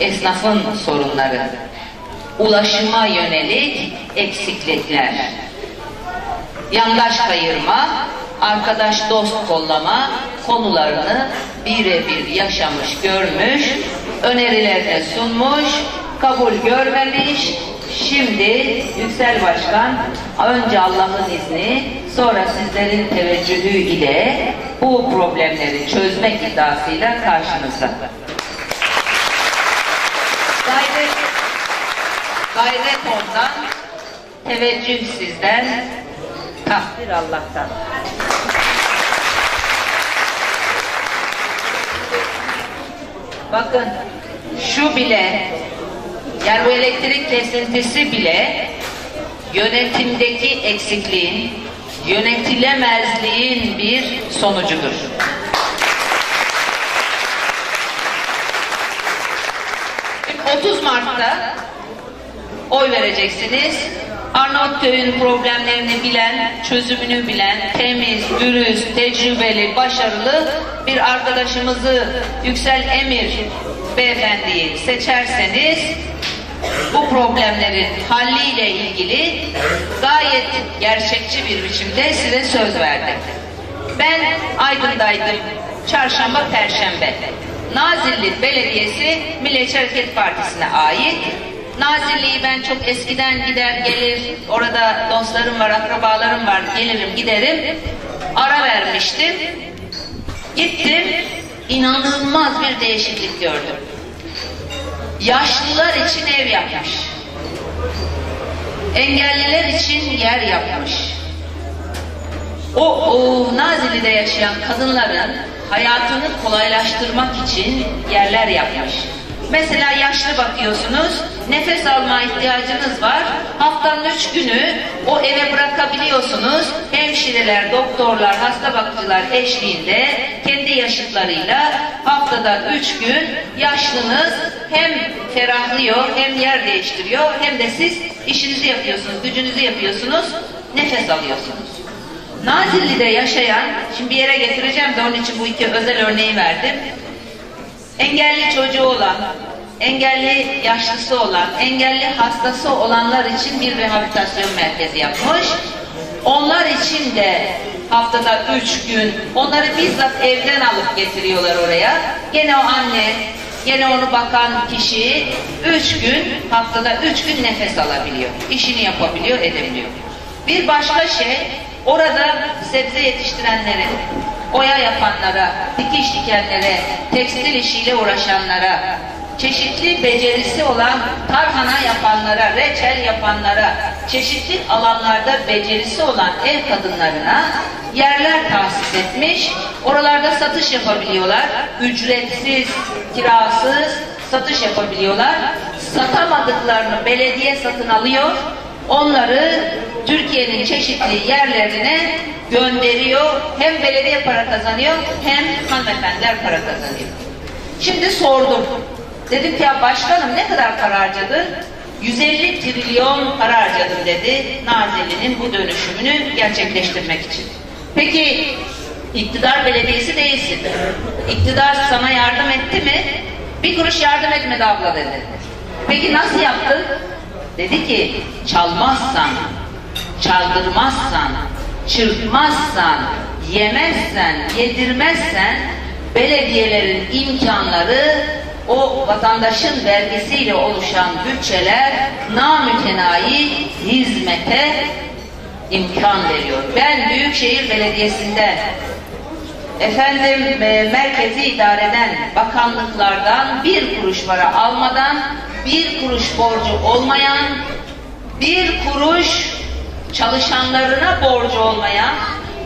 esnafın sorunları, ulaşıma yönelik eksiklikler, yandaş kayırma, arkadaş dost kollama konularını birebir yaşamış, görmüş, önerilerini sunmuş, kabul görmemiş. Şimdi Yüksel Başkan önce Allah'ın izni sonra sizlerin teveccühü ile bu problemleri çözmek iddiasıyla karşınızda. Gayret, gayret ondan, teveccüh sizden, takdir Allah'tan. Bakın şu bile yani bu elektrik kesintisi bile yönetimdeki eksikliğin, yönetilemezliğin bir sonucudur. 30 Mart'ta oy vereceksiniz. Arnavutköy'ün problemlerini bilen, çözümünü bilen, temiz, dürüst, tecrübeli, başarılı bir arkadaşımızı Yüksel Emir beyefendiyi seçerseniz bu problemlerin halliyle ilgili gayet gerçekçi bir biçimde size söz verdim. Ben Aydın'daydım. Çarşamba, Perşembe. Nazilli Belediyesi Milliyetçi Hareket Partisi'ne ait. Nazilli'yi ben çok eskiden gider gelir, orada dostlarım var, akrabalarım var, gelirim giderim. Ara vermiştim. Gittim, inanılmaz bir değişiklik gördüm. Yaşlılar için ev yapmış. Engelliler için yer yapmış. O, o Nazilli'de yaşayan kadınların hayatını kolaylaştırmak için yerler yapmış. Mesela yaşlı bakıyorsunuz, nefes alma ihtiyacınız var. Haftanın üç günü o eve bırakabiliyorsunuz. Hemşireler, doktorlar, hasta bakıcılar eşliğinde kendi yaşıtlarıyla haftada üç gün yaşlınız hem ferahlıyor hem yer değiştiriyor hem de siz işinizi yapıyorsunuz, gücünüzü yapıyorsunuz, nefes alıyorsunuz. Nazilli'de yaşayan, şimdi bir yere getireceğim de onun için bu iki özel örneği verdim. Engelli çocuğu olan, engelli yaşlısı olan, engelli hastası olanlar için bir rehabilitasyon merkezi yapmış. Onlar için de haftada üç gün, onları bizzat evden alıp getiriyorlar oraya. Gene o anne, gene onu bakan kişi üç gün, haftada üç gün nefes alabiliyor. İşini yapabiliyor, edebiliyor. Bir başka şey, orada sebze yetiştirenlerin, oya yapanlara, dikiş dikenlere, tekstil işiyle uğraşanlara, çeşitli becerisi olan tarhana yapanlara, reçel yapanlara, çeşitli alanlarda becerisi olan ev kadınlarına yerler tahsis etmiş. Oralarda satış yapabiliyorlar. Ücretsiz, kirasız satış yapabiliyorlar. Satamadıklarını belediye satın alıyor. Onları Türkiye'nin çeşitli yerlerine gönderiyor. Hem belediye para kazanıyor hem hanımefendiler para kazanıyor. Şimdi sordum. Dedim ki ya başkanım ne kadar para harcadı? 150 trilyon para harcadım dedi Nazilli'nin bu dönüşümünü gerçekleştirmek için. Peki iktidar belediyesi değilsin. İktidar sana yardım etti mi? Bir kuruş yardım etmedi abla dedi. Peki nasıl yaptın? Dedi ki çalmazsan, çaldırmazsan, çırpmazsan, yemezsen, yedirmezsen belediyelerin imkanları o vatandaşın vergisiyle oluşan bütçeler namütenayi hizmete imkan veriyor. Ben Büyükşehir Belediyesi'nde efendim e, merkezi idareden bakanlıklardan bir kuruş para almadan bir kuruş borcu olmayan bir kuruş çalışanlarına borcu olmayan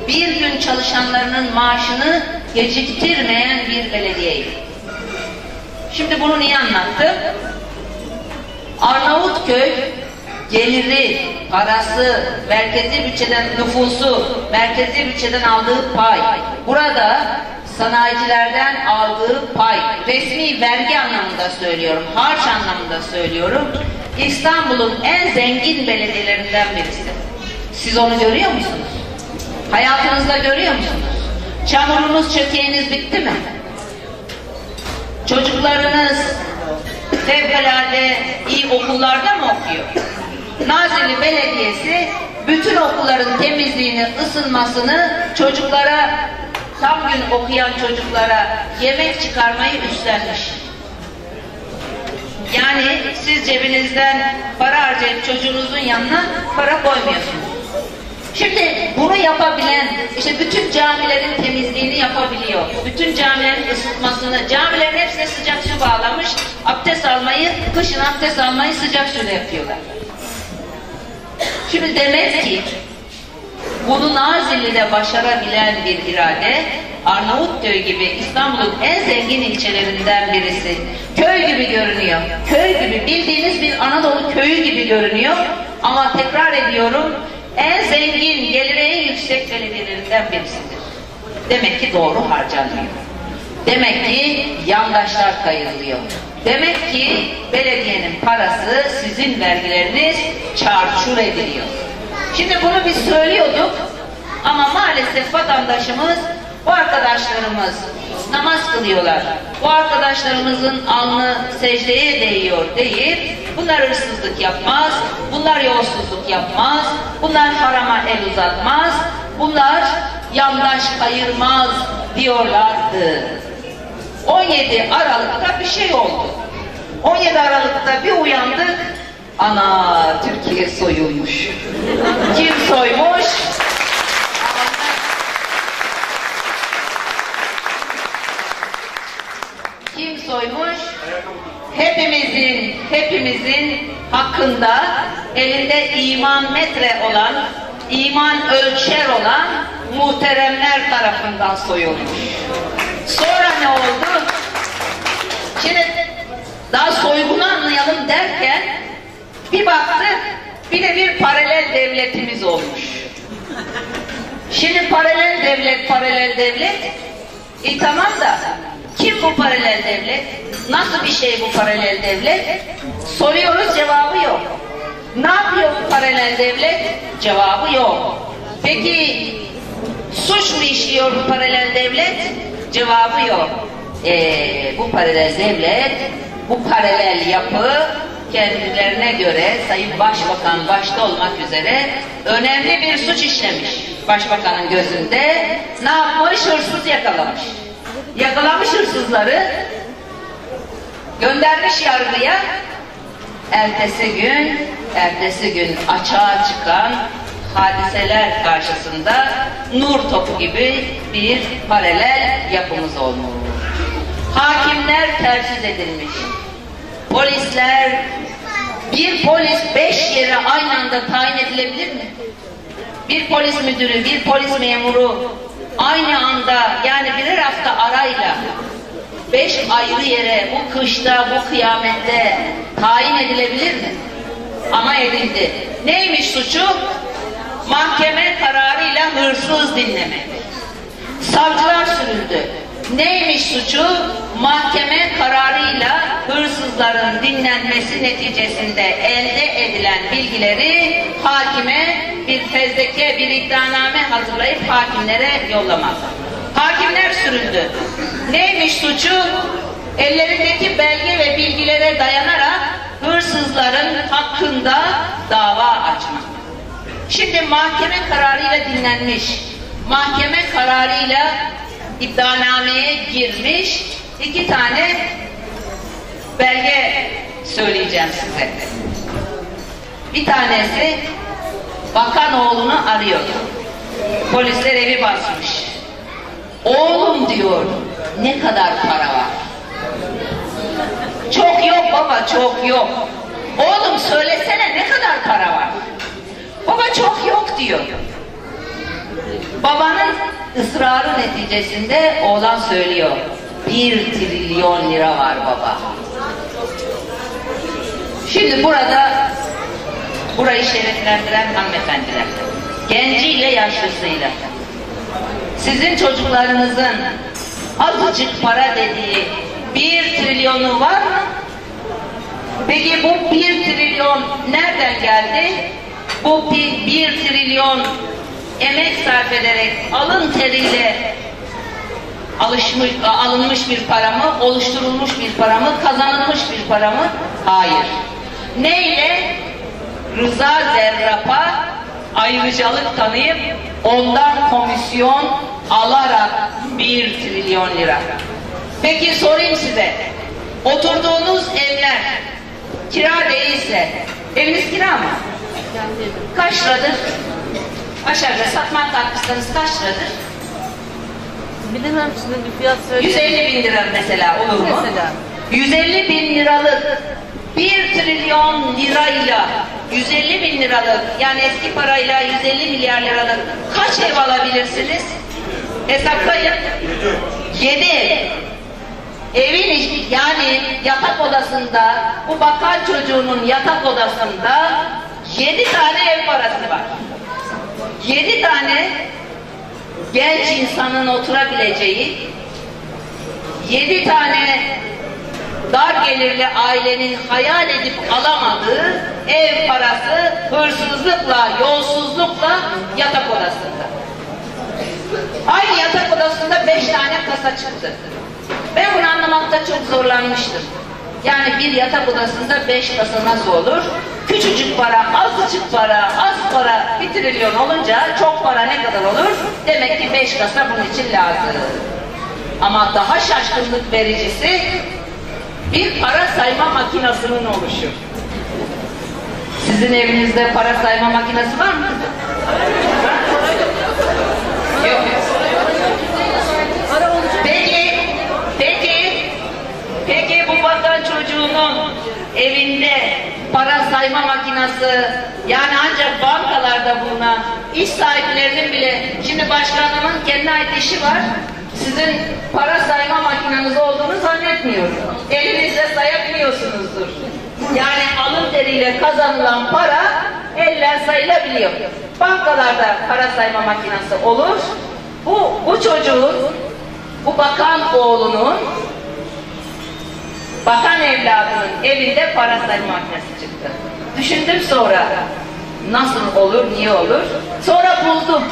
bir gün çalışanlarının maaşını geciktirmeyen bir belediyeydi. Şimdi bunu niye anlattım? Arnavutköy geliri, parası, merkezi bütçeden nüfusu, merkezi bütçeden aldığı pay, burada sanayicilerden aldığı pay, resmi vergi anlamında söylüyorum, harç anlamında söylüyorum, İstanbul'un en zengin belediyelerinden birisi. Siz onu görüyor musunuz? Hayatınızda görüyor musunuz? Çamurunuz, çökeğiniz bitti mi? Çocuklarınız okullarda mı okuyor? Nazilli Belediyesi bütün okulların temizliğini, ısınmasını çocuklara, tam gün okuyan çocuklara yemek çıkarmayı üstlenmiş. Yani siz cebinizden para harcayıp çocuğunuzun yanına para koymuyorsunuz. Şimdi bunu yapabilen, işte bütün camilerin temizliğini yapabiliyor. Bütün camilerin ısıtmasını, camilerin hepsine sıcak su bağlamış, abdest almayı, kışın abdest almayı sıcak suyla yapıyorlar. Şimdi demek ki bunu Nazilli'de başarabilen bir irade, Arnavutköy gibi İstanbul'un en zengin ilçelerinden birisi. Köy gibi görünüyor. Köy gibi bildiğiniz bir Anadolu köyü gibi görünüyor. Ama tekrar ediyorum en zengin, geliri en yüksek belediyelerinden birisidir. Demek ki doğru harcanmıyor. Demek ki yandaşlar kayırılıyor. Demek ki belediyenin parası sizin vergileriniz çarçur ediliyor. Şimdi bunu biz söylüyorduk ama maalesef vatandaşımız, bu arkadaşlarımız namaz kılıyorlar. Bu arkadaşlarımızın alnı secdeye değiyor deyip bunlar hırsızlık yapmaz, bunlar yolsuzluk yapmaz, bunlar harama el uzatmaz, bunlar yandaş kayırmaz diyorlardı. 17 Aralık'ta bir şey oldu. 17 Aralık'ta bir uyandık, ana Türkiye soyulmuş. Kim soymuş? Kim soymuş? Hepimizin, hepimizin hakkında elinde iman metre olan, iman ölçer olan muhteremler tarafından soyulmuş. Sonra ne oldu? Şimdi daha soygunu anlayalım derken bir baktık bir de bir paralel devletimiz olmuş. Şimdi paralel devlet, paralel devlet e tamam da kim bu paralel devlet? Nasıl bir şey bu paralel devlet? Soruyoruz cevabı yok. Ne yapıyor bu paralel devlet? Cevabı yok. Peki suç mu işliyor bu paralel devlet? Cevabı yok. Ee, bu paralel devlet, bu paralel yapı kendilerine göre Sayın Başbakan başta olmak üzere önemli bir suç işlemiş. Başbakanın gözünde ne yapmış? Hırsız yakalamış. Yakalamış hırsızları göndermiş yargıya ertesi gün ertesi gün açığa çıkan hadiseler karşısında nur topu gibi bir paralel yapımız olmuş. Hakimler tersiz edilmiş. Polisler bir polis beş yere aynı anda tayin edilebilir mi? Bir polis müdürü, bir polis memuru aynı anda yani birer hafta arayla beş ayrı yere bu kışta, bu kıyamette tayin edilebilir mi? Ama edildi. Neymiş suçu? Mahkeme kararıyla hırsız dinlemek. Savcılar sürüldü. Neymiş suçu? Mahkeme kararıyla hırsızların dinlenmesi neticesinde elde edilen bilgileri hakime bir fezleke, bir iddianame hazırlayıp hakimlere yollamak. Hakimler sürüldü. Neymiş suçu? Ellerindeki belge ve bilgilere dayanarak hırsızların hakkında dava açmak. Şimdi mahkeme kararıyla dinlenmiş. Mahkeme kararıyla iddianameye girmiş iki tane belge söyleyeceğim size. Bir tanesi bakan oğlunu arıyor. Polisler evi basmış. Oğlum diyor ne kadar para var? Çok yok baba çok yok. Oğlum söylesene ne kadar para var? Baba çok yok diyor. Babanın ısrarı neticesinde oğlan söylüyor. Bir trilyon lira var baba. Şimdi burada burayı şereflendiren hanımefendiler. Genciyle yaşlısıyla. Sizin çocuklarınızın azıcık para dediği bir trilyonu var mı? Peki bu bir trilyon nereden geldi? Bu bir, bir trilyon emek sarf ederek alın teriyle alışmış, alınmış bir para mı, oluşturulmuş bir para mı, kazanılmış bir para mı? Hayır. Neyle? Rıza Zerrab'a ayrıcalık tanıyıp ondan komisyon alarak bir trilyon lira. Peki sorayım size. Oturduğunuz evler kira değilse, eviniz kira mı? Kaç liradır? Aşağıda satmak kalkışsanız kaç liradır? Bilemem şimdi bir fiyat söyle. 150 bin lira mesela olur mu? Mesela. 150 bin liralık 1 trilyon lirayla 150 bin liralık yani eski parayla 150 milyar liralık kaç ev alabilirsiniz? Hesaplayın. 7 ev. Evin yani yatak odasında bu bakan çocuğunun yatak odasında 7 tane ev parası var. 7 tane genç insanın oturabileceği yedi tane dar gelirli ailenin hayal edip alamadığı ev parası hırsızlıkla, yolsuzlukla yatak odasında. Aynı yatak odasında beş tane kasa çıktı. Ben bunu anlamakta çok zorlanmıştım. Yani bir yatak odasında beş kasa nasıl olur? Küçücük para, azıcık para, az para bir trilyon olunca çok para ne kadar olur? Demek ki beş kasa bunun için lazım. Ama daha şaşkınlık vericisi bir para sayma makinesinin oluşu. Sizin evinizde para sayma makinesi var mı? Yok. Peki, peki, peki bu vatan çocuğunun evinde para sayma makinesi yani ancak bankalarda bulunan iş sahiplerinin bile şimdi başkanımın kendine ait işi var. Sizin para sayma makineniz olduğunu zannetmiyorum. Elinizle sayabiliyorsunuzdur. Yani alın teriyle kazanılan para elle sayılabiliyor. Bankalarda para sayma makinesi olur. Bu, bu çocuğun, bu bakan oğlunun bakan evladının evinde para sayma makinesi çıktı. Düşündüm sonra nasıl olur, niye olur? Sonra buldum.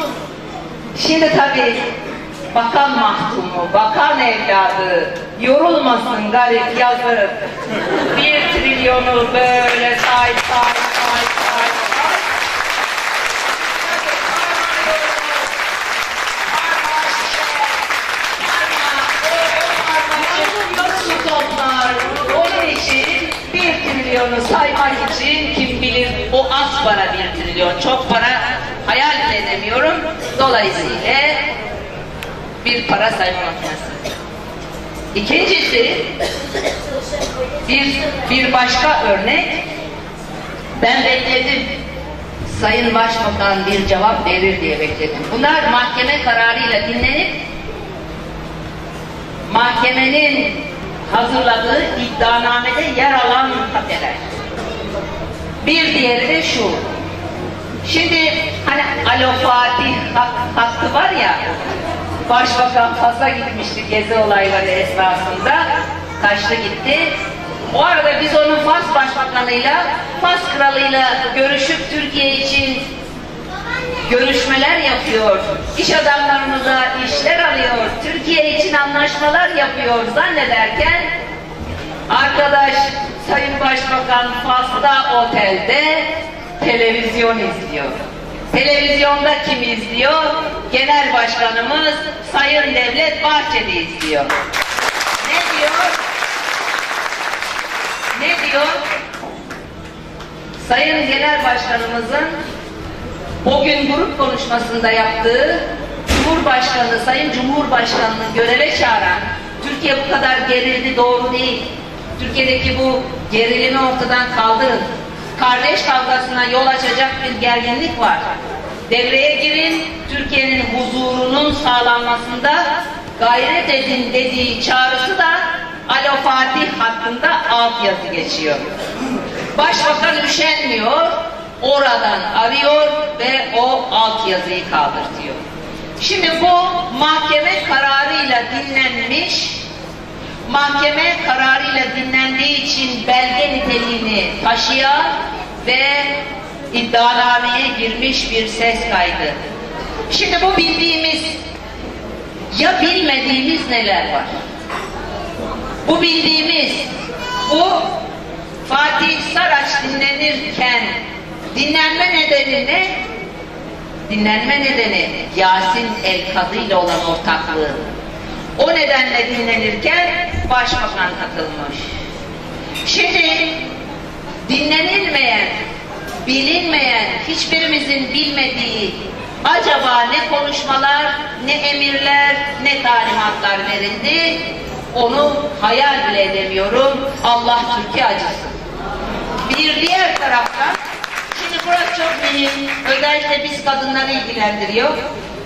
Şimdi tabii bakan mahkumu, bakan evladı yorulmasın garip yazıp bir trilyonu böyle say say say say say su toplar. Onun için bir trilyonu saymak için kim bilir o az para bir trilyon. Çok para hayal bile edemiyorum. Dolayısıyla bir para sayma makinesi. İkincisi bir, bir başka örnek ben bekledim. Sayın Başbakan bir cevap verir diye bekledim. Bunlar mahkeme kararıyla dinlenip mahkemenin hazırladığı iddianamede yer alan maddeler. Bir diğeri de şu. Şimdi hani Alo Fatih hak, hakkı var ya Başbakan Fas'a gitmişti gezi olayları esnasında. Kaçtı gitti. O arada biz onun Fas Başbakanıyla, Fas Kralı'yla görüşüp Türkiye için görüşmeler yapıyor. İş adamlarımıza işler alıyor. Türkiye için anlaşmalar yapıyor zannederken arkadaş Sayın Başbakan Fas'ta otelde televizyon izliyor. Televizyonda kim izliyor? Genel Başkanımız Sayın Devlet Bahçeli izliyor. Ne diyor? Ne diyor? Sayın Genel Başkanımızın o gün grup konuşmasında yaptığı Cumhurbaşkanı, Sayın Cumhurbaşkanı'nı göreve çağıran Türkiye bu kadar gerildi doğru değil. Türkiye'deki bu gerilimi ortadan kaldırın. Kardeş kavgasına yol açacak bir gerginlik var. Devreye girin, Türkiye'nin huzurunun sağlanmasında gayret edin dediği çağrısı da Alo Fatih hakkında altyazı geçiyor. Başbakan üşenmiyor, oradan arıyor ve o altyazıyı kaldırtıyor. Şimdi bu mahkeme kararıyla dinlenmiş, mahkeme kararıyla dinlendiği için belge niteliğini taşıyan ve iddianameye girmiş bir ses kaydı. Şimdi bu bildiğimiz ya bilmediğimiz neler var? Bu bildiğimiz, bu Fatih Saraç dinlenirken dinlenme nedeni ne? Dinlenme nedeni Yasin El Kadı ile olan ortaklığı. O nedenle dinlenirken başbakan katılmış. Şimdi dinlenilmeyen, bilinmeyen, hiçbirimizin bilmediği acaba ne konuşmalar, ne emirler, ne talimatlar verildi onu hayal bile edemiyorum. Allah Türkiye acısın. Bir diğer taraftan burası çok mühim. Özellikle biz kadınları ilgilendiriyor.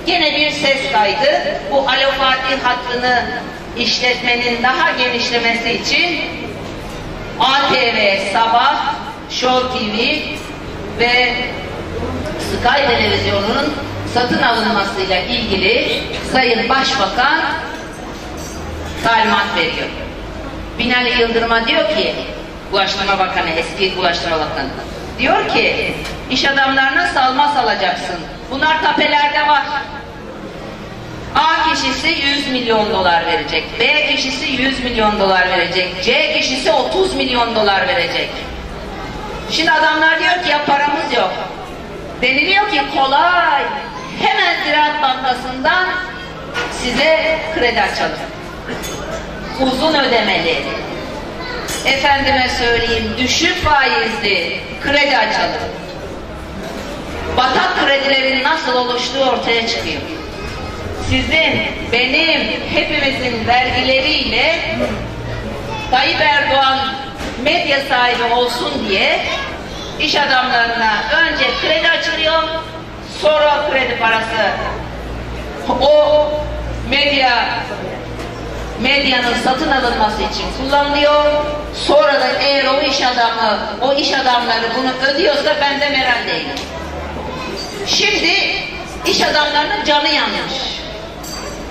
Yine bir ses kaydı. Bu Alo Fatih hattını işletmenin daha genişlemesi için ATV Sabah, Show TV ve Sky Televizyonu'nun satın alınmasıyla ilgili Sayın Başbakan talimat veriyor. Binali Yıldırım'a diyor ki, Ulaştırma Bakanı, eski Ulaştırma Bakanı, diyor ki, iş adamlarına salma salacaksın. Bunlar tapelerde var. A kişisi 100 milyon dolar verecek, B kişisi 100 milyon dolar verecek, C kişisi 30 milyon dolar verecek. Şimdi adamlar diyor ki ya paramız yok. Deniliyor ki kolay, hemen Ziraat Bankası'ndan size kredi açalım uzun ödemeli. Efendime söyleyeyim düşük faizli kredi açalım. Batak kredilerin nasıl oluştuğu ortaya çıkıyor. Sizin, benim, hepimizin vergileriyle Tayyip Erdoğan medya sahibi olsun diye iş adamlarına önce kredi açılıyor, sonra kredi parası o medya medyanın satın alınması için kullanılıyor. Sonra da eğer o iş adamı, o iş adamları bunu ödüyorsa ben de merak değilim. Şimdi iş adamlarının canı yanmış.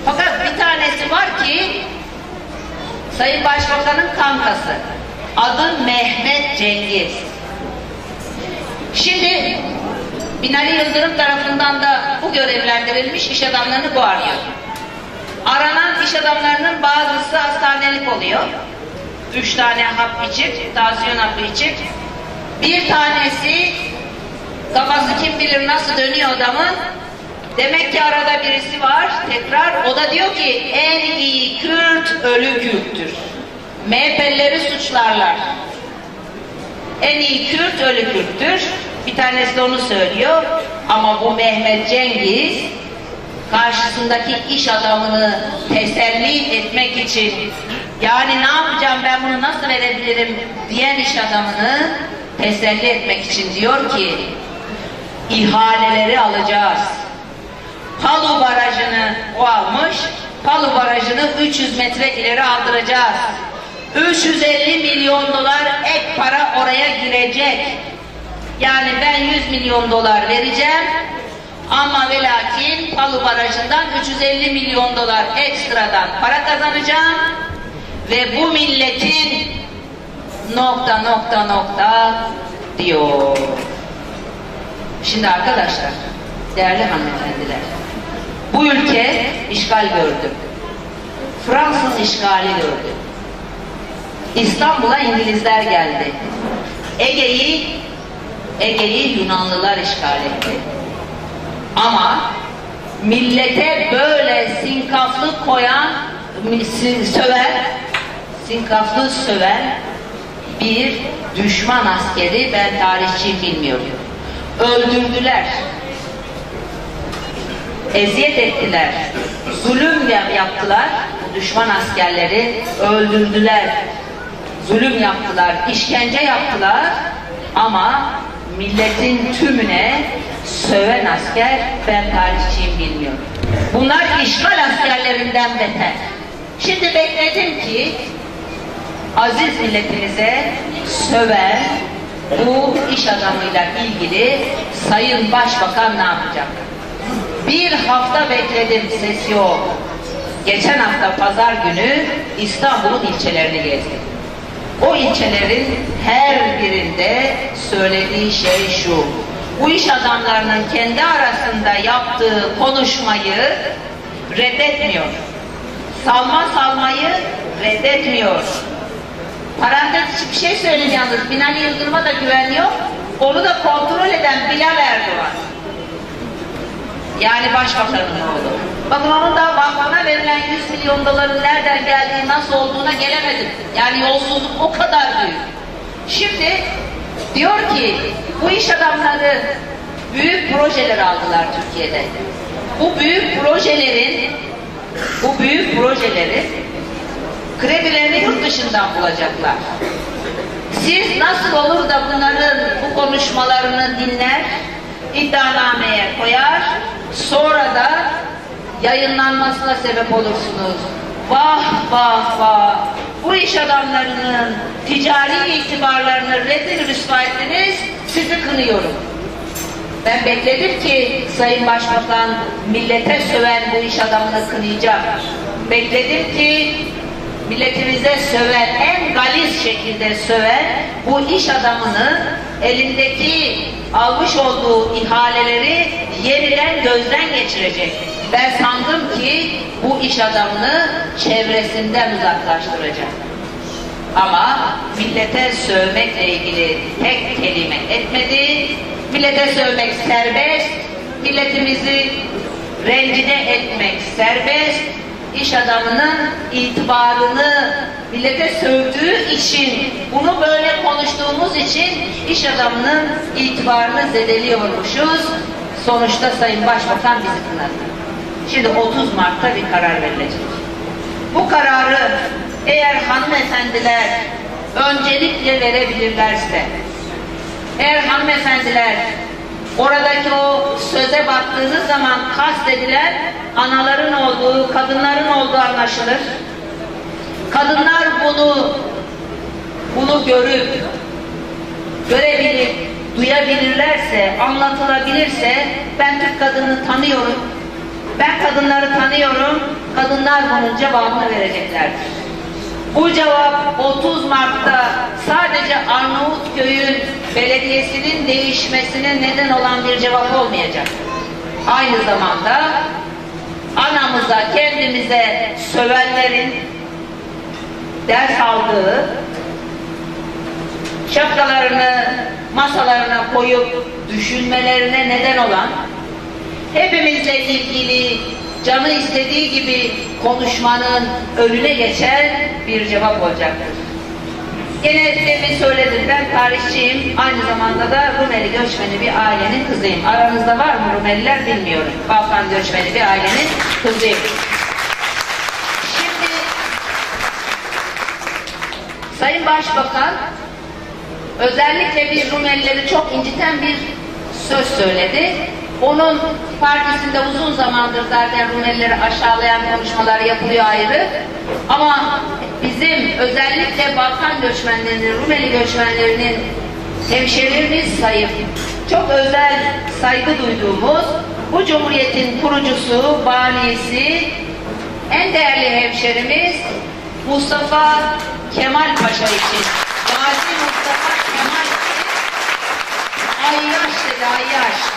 Fakat bir tanesi var ki Sayın Başbakan'ın kankası. Adı Mehmet Cengiz. Şimdi Binali Yıldırım tarafından da bu görevlendirilmiş iş adamlarını bu arıyor. Aranan iş adamlarının bazısı hastanelik oluyor. Üç tane hap içip, tansiyon hapı içip. Bir tanesi kafası kim bilir nasıl dönüyor adamın. Demek ki arada birisi var. Tekrar o da diyor ki en iyi Kürt ölü Kürttür. MHP'lileri suçlarlar. En iyi Kürt ölü Kürttür. Bir tanesi de onu söylüyor. Ama bu Mehmet Cengiz karşısındaki iş adamını teselli etmek için yani ne yapacağım ben bunu nasıl verebilirim diyen iş adamını teselli etmek için diyor ki ihaleleri alacağız. Palu barajını o almış, Palu barajını 300 metre ileri aldıracağız. 350 milyon dolar ek para oraya girecek. Yani ben 100 milyon dolar vereceğim, ama ve lakin Palu Barajı'ndan 350 milyon dolar ekstradan para kazanacağım ve bu milletin nokta nokta nokta diyor. Şimdi arkadaşlar, değerli hanımefendiler, bu ülke işgal gördü. Fransız işgali gördü. İstanbul'a İngilizler geldi. Ege'yi Ege'yi Yunanlılar işgal etti. Ama millete böyle sinkaflı koyan, söven, sinkaflı söven bir düşman askeri ben tarihçiyim bilmiyorum. Öldürdüler. Eziyet ettiler. Zulüm yaptılar. Düşman askerleri öldürdüler. Zulüm yaptılar. işkence yaptılar. Ama milletin tümüne söven asker ben tarihçiyim bilmiyorum. Bunlar işgal askerlerinden beter. Şimdi bekledim ki aziz milletimize söven bu iş adamıyla ilgili Sayın Başbakan ne yapacak? Bir hafta bekledim ses yok. Geçen hafta pazar günü İstanbul'un ilçelerini gezdim. O ilçelerin her birinde söylediği şey şu bu iş adamlarının kendi arasında yaptığı konuşmayı reddetmiyor. Salma salmayı reddetmiyor. Parantez içi bir şey söyleyeyim yalnız. Binali Yıldırım'a da güven yok. Onu da kontrol eden Bilal Erdoğan. Yani başbakanın oğlu. Bakın onun da vakfına verilen 100 milyon doların nereden geldiği, nasıl olduğuna gelemedim. Yani yolsuzluk o kadar büyük. Şimdi diyor ki bu iş adamları büyük projeler aldılar Türkiye'de. Bu büyük projelerin bu büyük projeleri kredilerini yurt dışından bulacaklar. Siz nasıl olur da bunların bu konuşmalarını dinler, iddianameye koyar, sonra da yayınlanmasına sebep olursunuz. Vah vah vah! Bu iş adamlarının ticari itibarlarını rezil rüsva ettiniz, sizi kınıyorum. Ben bekledim ki Sayın Başbakan millete söven bu iş adamını kınayacak. Bekledim ki milletimize söven, en galis şekilde söven bu iş adamını elindeki almış olduğu ihaleleri yeniden gözden geçirecek. Ben sandım ki bu iş adamını çevresinden uzaklaştıracak. Ama millete sövmekle ilgili tek kelime etmedi. Millete sövmek serbest, milletimizi rencide etmek serbest, iş adamının itibarını millete sövdüğü için, bunu böyle konuştuğumuz için iş adamının itibarını zedeliyormuşuz. Sonuçta Sayın Başbakan bizi kınadı. Şimdi 30 Mart'ta bir karar verilecek. Bu kararı eğer hanımefendiler öncelikle verebilirlerse, eğer hanımefendiler oradaki o söze baktığınız zaman kastedilen anaların olduğu, kadınların olduğu anlaşılır. Kadınlar bunu bunu görüp görebilip duyabilirlerse, anlatılabilirse ben Türk kadını tanıyorum. Ben kadınları tanıyorum. Kadınlar bunun cevabını vereceklerdir. Bu cevap 30 Mart'ta sadece Arnavutköy'ün belediyesinin değişmesine neden olan bir cevap olmayacak. Aynı zamanda anamıza, kendimize sövenlerin ders aldığı, şapkalarını masalarına koyup düşünmelerine neden olan, hepimizle ilgili canı istediği gibi konuşmanın önüne geçen bir cevap olacaktır. Gene demin söyledim ben tarihçiyim. Aynı zamanda da Rumeli göçmeni bir ailenin kızıyım. Aranızda var mı Rumeliler bilmiyorum. Balkan göçmeni bir ailenin kızıyım. Şimdi Sayın Başbakan özellikle bir Rumelileri çok inciten bir söz söyledi. Onun partisinde uzun zamandır zaten Rumelileri aşağılayan konuşmalar yapılıyor ayrı. Ama bizim özellikle Balkan göçmenlerinin, Rumeli göçmenlerinin hemşerilerimiz sayıp çok özel saygı duyduğumuz bu cumhuriyetin kurucusu, banisi, en değerli hemşerimiz Mustafa Kemal Paşa için. Gazi Mustafa Kemal için Ayyaş dedi, Ayyaş.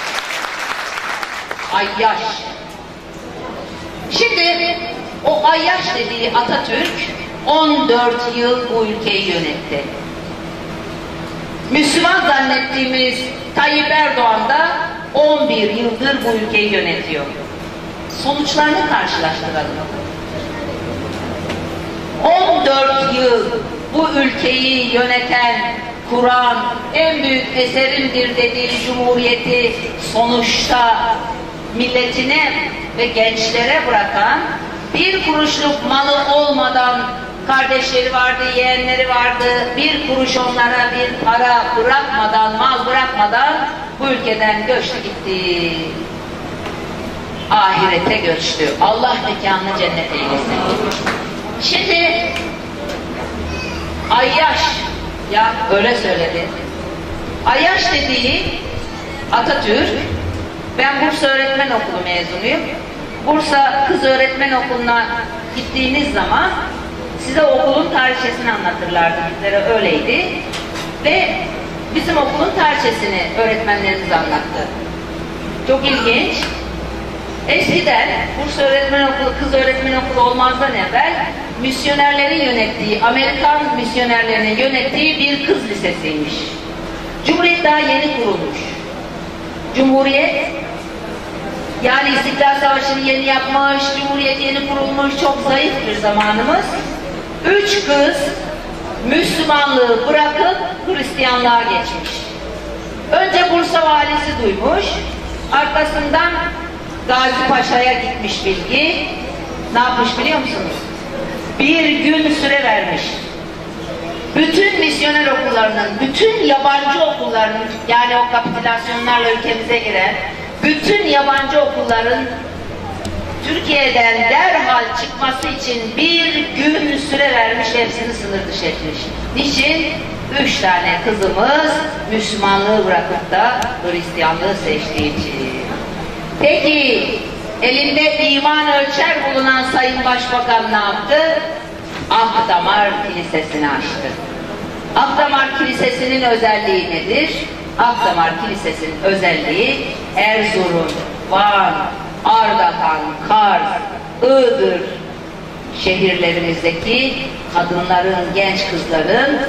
Ayyaş. Şimdi o Ayyaş dediği Atatürk 14 yıl bu ülkeyi yönetti. Müslüman zannettiğimiz Tayyip Erdoğan da 11 yıldır bu ülkeyi yönetiyor. Sonuçlarını karşılaştıralım. 14 yıl bu ülkeyi yöneten, kuran, en büyük eserimdir dediği Cumhuriyeti sonuçta milletine ve gençlere bırakan bir kuruşluk malı olmadan kardeşleri vardı, yeğenleri vardı. Bir kuruş onlara bir para bırakmadan, mal bırakmadan bu ülkeden göçtü gitti. Ahirete göçtü. Allah mekanını cennet eylesin. Şimdi Ayyaş ya öyle söyledi. Ayyaş dediği Atatürk ben Bursa Öğretmen Okulu mezunuyum. Bursa Kız Öğretmen Okulu'na gittiğiniz zaman size okulun tarihçesini anlatırlardı. Bizlere öyleydi. Ve bizim okulun tarihçesini öğretmenlerimiz anlattı. Çok ilginç. Eskiden Bursa Öğretmen Okulu, Kız Öğretmen Okulu olmazdan evvel misyonerlerin yönettiği, Amerikan misyonerlerinin yönettiği bir kız lisesiymiş. Cumhuriyet daha yeni kurulmuş. Cumhuriyet yani İstiklal Savaşı'nı yeni yapmış, Cumhuriyet yeni kurulmuş, çok zayıf bir zamanımız. Üç kız Müslümanlığı bırakıp Hristiyanlığa geçmiş. Önce Bursa valisi duymuş, arkasından Gazi Paşa'ya gitmiş bilgi. Ne yapmış biliyor musunuz? Bir gün süre vermiş. Bütün misyoner okullarının, bütün yabancı okulların, yani o kapitülasyonlarla ülkemize giren, bütün yabancı okulların Türkiye'den derhal çıkması için bir gün süre vermiş, hepsini sınır dışı etmiş. Niçin? Üç tane kızımız Müslümanlığı bırakıp da Hristiyanlığı seçtiği için. Peki, elinde iman ölçer bulunan Sayın Başbakan ne yaptı? Akdamar Kilisesi'ni açtı. Akdamar Kilisesi'nin özelliği nedir? Akdamar Kilisesi'nin özelliği Erzurum, Van, Ardahan, Kars, Iğdır şehirlerimizdeki kadınların, genç kızların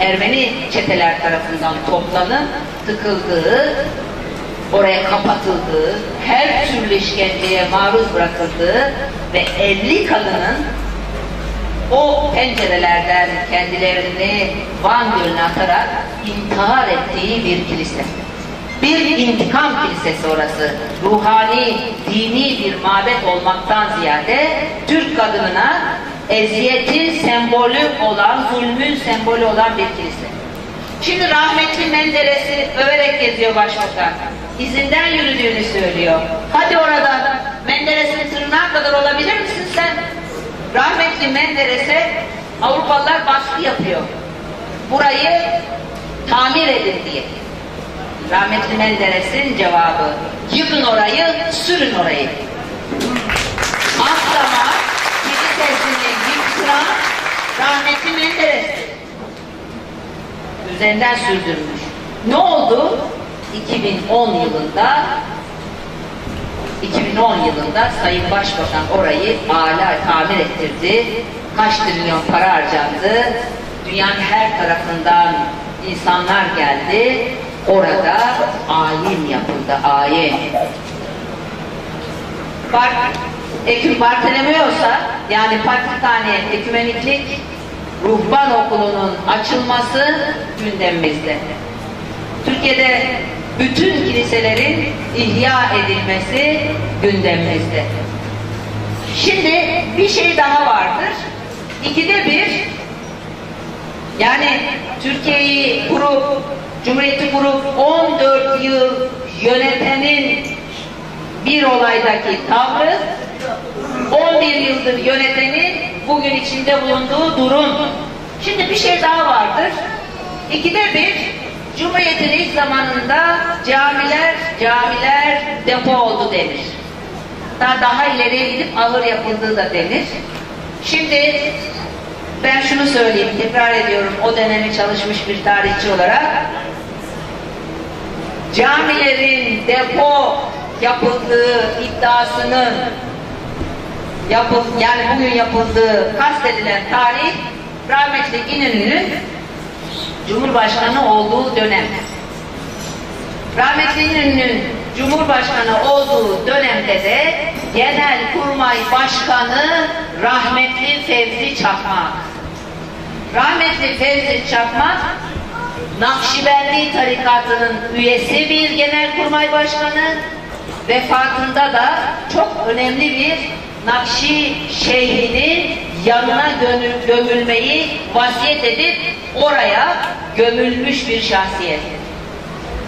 Ermeni çeteler tarafından toplanıp tıkıldığı, oraya kapatıldığı, her türlü işkenceye maruz bırakıldığı ve 50 kadının o pencerelerden kendilerini Van Gölü'ne atarak intihar ettiği bir kilise. Bir intikam kilisesi orası. Ruhani, dini bir mabet olmaktan ziyade Türk kadınına eziyetin sembolü olan, zulmün sembolü olan bir kilise. Şimdi rahmetli Menderes'i överek geziyor başbakan. İzinden yürüdüğünü söylüyor. Hadi orada Menderes'in tırnağı kadar olabilir misin sen? Rahmetli Menderes'e Avrupalılar baskı yapıyor. Burayı tamir edin diye. Rahmetli Menderes'in cevabı yıkın orayı, sürün orayı. Akdamar kilisesini yıktıran rahmetli Menderes'tir. Üzerinden sürdürmüş. Ne oldu? 2010 yılında 2010 yılında Sayın Başbakan orayı âlâ tamir ettirdi. Kaç trilyon para harcandı. Dünyanın her tarafından insanlar geldi. Orada ayin yapıldı, ayin. Bar, Eküm Bartolomeos'a yani Patrikhane Ekümeniklik Ruhban Okulu'nun açılması gündemimizde. Türkiye'de bütün kiliselerin ihya edilmesi gündemimizde. Şimdi bir şey daha vardır. İkide bir yani Türkiye'yi kurup Cumhuriyeti kurup 14 yıl yönetenin bir olaydaki tavrı 11 yıldır yönetenin bugün içinde bulunduğu durum. Şimdi bir şey daha vardır. İkide bir Cumhuriyet'in ilk zamanında camiler, camiler depo oldu denir. Daha, daha ileriye gidip ahır yapıldığı da denir. Şimdi ben şunu söyleyeyim, tekrar ediyorum o dönemi çalışmış bir tarihçi olarak. Camilerin depo yapıldığı iddiasının yapıl, yani bugün yapıldığı kastedilen tarih rahmetli İnönü'nün Cumhurbaşkanı olduğu dönem. Rahmetli İnönü'nün Cumhurbaşkanı olduğu dönemde de Genel Kurmay Başkanı rahmetli Fevzi Çakmak. Rahmetli Fevzi Çakmak Nakşibendi tarikatının üyesi bir genelkurmay başkanı vefatında da çok önemli bir Nakşi şeyhinin yanına gömülmeyi vasiyet edip oraya gömülmüş bir şahsiyet.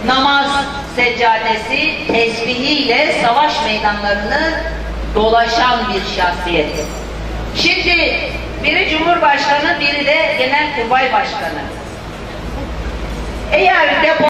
Namaz seccadesi tesbihiyle savaş meydanlarını dolaşan bir şahsiyet. Şimdi biri Cumhurbaşkanı, biri de Genelkurmay Başkanı. Eğer depo